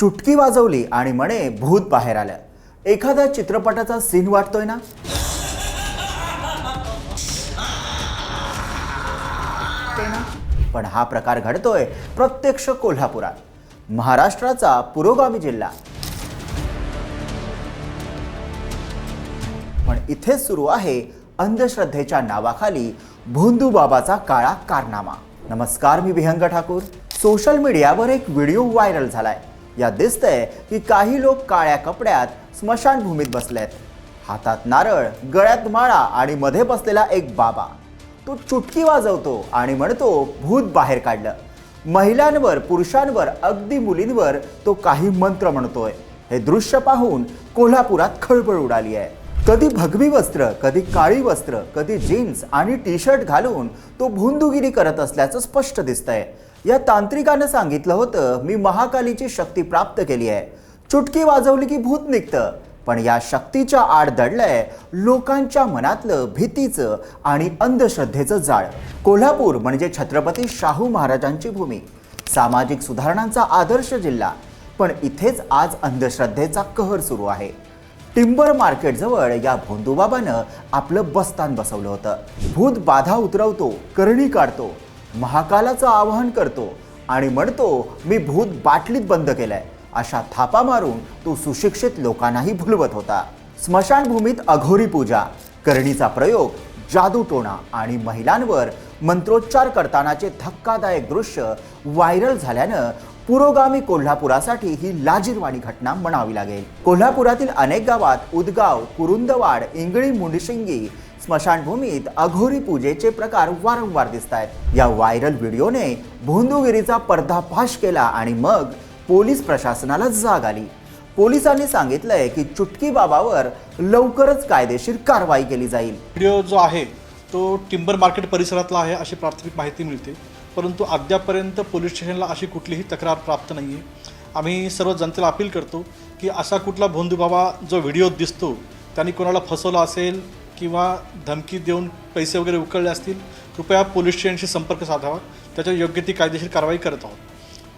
चुटकी वाजवली आणि म्हणे भूत बाहेर आलं. एखाद्या चित्रपटाचा सीन वाटतोय ना? ना? पण हा प्रकार घडतोय प्रत्यक्ष कोल्हापुरात. महाराष्ट्राचा पुरोगामी जिल्हा. पण इथेच सुरू आहे अंधश्रद्धेच्या नावाखाली भोंदू बाबाचा काळा कारनामा. नमस्कार मी विहंग ठाकूर. सोशल मीडियावर एक व्हिडिओ व्हायरल झालाय. यात दिसतंय की काही लोक काळ्या कपड्यात स्मशानभूमीत बसलेत. हातात नारळ गळ्यात माळा आणि मध्ये बसलेला एक बाबा. तो चुटकी वाजवतो आणि म्हणतो भूत बाहेर काढलं. महिलांवर पुरुषांवर अगदी मुलींवर तो काही मंत्र म्हणतोय. हे दृश्य पाहून कोल्हापुरात खळबळ उडाली आहे. कधी भगवी वस्त्र कधी काळी वस्त्र कधी जीन्स आणि टी शर्ट घालून तो भुंदुगिरी करत असल्याचं स्पष्ट दिसतंय. या तांत्रिकानं सांगितलं होतं मी महाकालीची शक्ती प्राप्त केली आहे. चुटकी वाजवली की भूत निघतं. पण या शक्तीच्या आड दडलंय लोकांच्या मनातलं भीतीचं आणि अंधश्रद्धेचं जाळ. कोल्हापूर म्हणजे छत्रपती शाहू महाराजांची भूमी. सामाजिक सुधारणांचा आदर्श जिल्हा. पण इथेच आज अंधश्रद्धेचा कहर सुरू आहे. टिंबर मार्केटजवळ या भोंदूबाबानं आपलं बस्तान बसवलं होतं. भूत बाधा उतरवतो करणी काढतो. महाकालाचं आवाहन करतो आणि म्हणतो मी भूत बाटलीत बंद केलंय. अशा थापा मारून तो सुशिक्षित लोकांनाही भुलवत होता. स्मशानभूमीत अघोरी पूजा करणीचा प्रयोग जादूटोणा आणि महिलांवर मंत्रोच्चार करतानाचे धक्कादायक दृश्य व्हायरल झाल्यानं पुरोगामी कोल्हापुरासाठी ही लाजीरवाणी घटना म्हणावी लागेल. कोल्हापुरातील अनेक गावात उदगाव कुरुंदवाड इंगळी मुंडशिंगी स्मशानभूमीत अघोरी पूजेचे प्रकार वारंवार दिसत आहेत या व्हायरल व्हिडिओने भोंदूगिरीचा पर्दाफाश केला आणि मग पोलीस प्रशासनाला जाग आली. पोलिसांनी सांगितलंय की चुटकी बाबावर लवकरच कायदेशीर कारवाई केली जाईल. व्हिडिओ जो आहे तो टिंबर मार्केट परिसरातला आहे अशी प्राथमिक माहिती मिळते. परंतु अद्यापर्यंत पोलीस स्टेशनला अशी कुठलीही तक्रार प्राप्त नाही आहे आम्ही सर्व जनतेला अपील करतो की असा कुठला भोंदू बाबा जो व्हिडिओ दिसतो त्यांनी कोणाला फसवलं असेल किंवा धमकी देऊन पैसे वगैरे उकळले असतील कृपया पोलीस स्टेशनशी संपर्क साधावा. त्याच्यावर योग्य ती कायदेशीर कारवाई करत आहोत.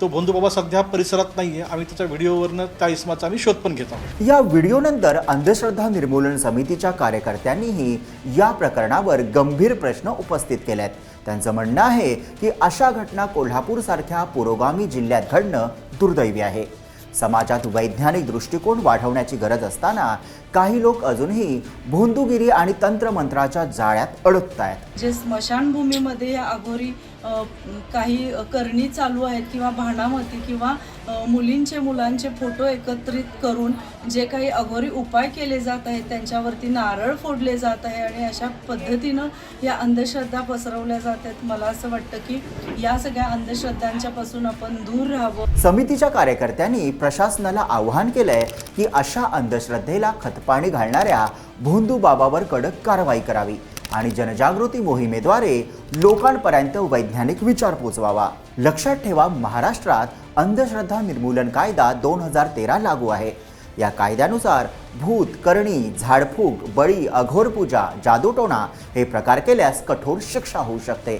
तो बाबा सध्या परिसरात नाही आहे आम्ही त्याच्या व्हिडिओवरनं त्या इसमाचा आम्ही शोध पण घेत आहोत. या व्हिडिओनंतर अंधश्रद्धा निर्मूलन समितीच्या कार्यकर्त्यांनीही या प्रकरणावर गंभीर प्रश्न उपस्थित केलेत. त्यांचं म्हणणं आहे की अशा घटना कोल्हापूर सारख्या पुरोगामी जिल्ह्यात घडणं दुर्दैवी आहे. समाजात वैज्ञानिक दृष्टिकोन वाढवण्याची गरज असताना काही लोक अजूनही भोंदूगिरी आणि तंत्रमंत्राच्या जाळ्यात अडकत आहेत जे स्मशानभूमीमध्ये या अघोरी काही करणी चालू आहेत किंवा भाणामती किंवा मुलींचे मुलांचे फोटो एकत्रित करून जे काही अघोरी उपाय केले जात आहेत त्यांच्यावरती नारळ फोडले जात आहे आणि अशा पद्धतीनं या अंधश्रद्धा पसरवल्या जात आहेत. मला असं वाटतं की या सगळ्या अंधश्रद्धांच्या पासून आपण दूर राहावं. समितीच्या कार्यकर्त्यांनी प्रशासनाला आवाहन केलंय की अशा अंधश्रद्धेला खतपाणी घालणाऱ्या भोंदू बाबावर कडक कारवाई करावी. आणि जनजागृती मोहिमेद्वारे लोकांपर्यंत वैज्ञानिक विचार पोचवावा. लक्षात ठेवा महाराष्ट्रात अंधश्रद्धा निर्मूलन कायदा दोन हजार तेरा लागू आहे. या कायद्यानुसार भूत करणी झाडफूक बळी अघोर पूजा जादूटोणा हे प्रकार केल्यास कठोर शिक्षा होऊ शकते.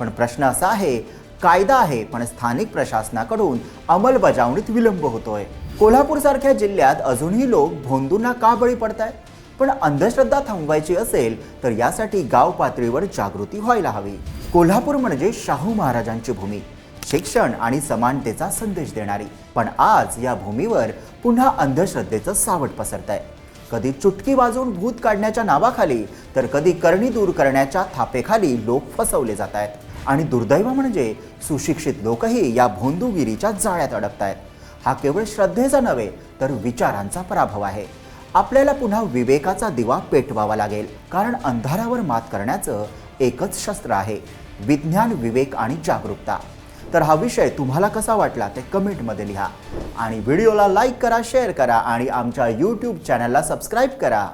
पण प्रश्न असा आहे कायदा आहे पण स्थानिक प्रशासनाकडून अंमलबजावणीत विलंब होतोय. कोल्हापूरसारख्या जिल्ह्यात अजूनही लोक भोंदूंना का बळी पडतायत? पण अंधश्रद्धा थांबवायची असेल तर यासाठी गाव पातळीवर जागृती व्हायला हवी. कोल्हापूर म्हणजे शाहू महाराजांची भूमी. शिक्षण आणि समानतेचा संदेश देणारी. पण आज या भूमीवर पुन्हा अंधश्रद्धेचं सावट पसरत आहे कधी चुटकी वाजवून भूत काढण्याच्या नावाखाली तर कधी करणी दूर करण्याच्या थापेखाली लोक फसवले जात आहेत आणि दुर्दैव म्हणजे सुशिक्षित लोकही या भोंदूगिरीच्या जाळ्यात अडकत आहेत हा केवळ श्रद्धेचा नव्हे तर विचारांचा पराभव आहे. आपल्याला पुन्हा विवेकाचा दिवा पेटवावा लागेल. कारण अंधारावर मात करण्याचं एकच शस्त्र आहे. विज्ञान विवेक आणि जागरूकता. तर हा विषय तुम्हाला कसा वाटला ते कमेंटमध्ये लिहा. आणि व्हिडिओला लाईक करा शेअर करा आणि आमच्या यूट्यूब चॅनलला सबस्क्राईब करा.